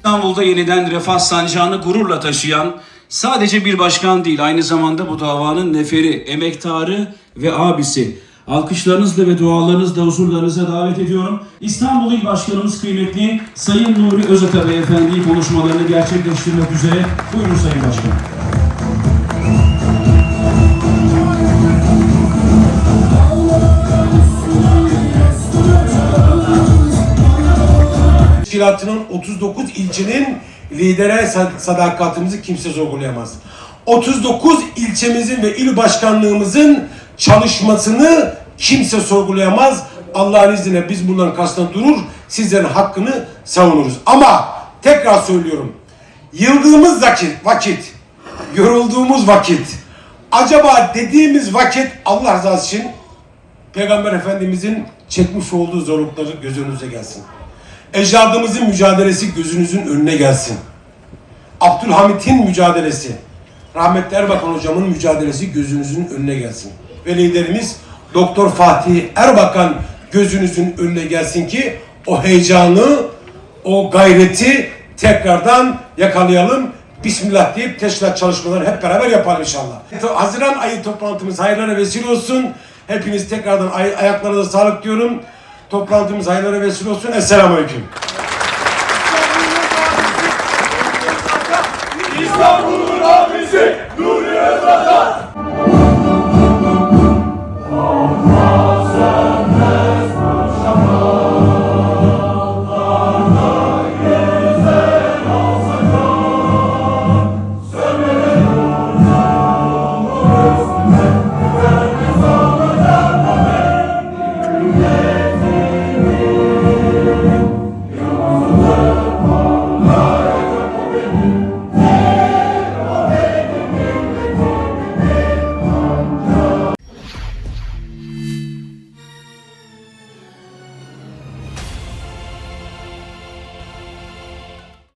İstanbul'da yeniden refah sancağını gururla taşıyan sadece bir başkan değil aynı zamanda bu davanın neferi, emektarı ve abisi. Alkışlarınızla ve dualarınızla huzurlarınıza davet ediyorum. İstanbul İl Başkanımız kıymetli Sayın Nuri Özata Beyefendi'yi konuşmalarını gerçekleştirmek üzere. Buyurun Sayın Başkanım. Teşkilatının 39 ilçenin lidere sad- sadakatimizi kimse sorgulayamaz. 39 ilçemizin ve il başkanlığımızın çalışmasını kimse sorgulayamaz. Allah'ın izniyle biz bunların karşısında durur, sizlerin hakkını savunuruz. Ama tekrar söylüyorum, yıldığımız vakit, vakit, yorulduğumuz vakit, acaba dediğimiz vakit Allah rızası için Peygamber Efendimizin çekmiş olduğu zorlukları göz önünüze gelsin. Ecdadımızın mücadelesi gözünüzün önüne gelsin. Abdülhamit'in mücadelesi, rahmetli Erbakan hocamın mücadelesi gözünüzün önüne gelsin. Ve liderimiz Doktor Fatih Erbakan gözünüzün önüne gelsin ki o heyecanı, o gayreti tekrardan yakalayalım. Bismillah deyip teşkilat çalışmaları hep beraber yapalım inşallah. Haziran ayı toplantımız hayırlara vesile olsun. Hepiniz tekrardan ay- ayaklarınıza sağlık diyorum. Toplantımız hayırlara vesile olsun. Esselamu Aleyküm. İstanbul'un Özata.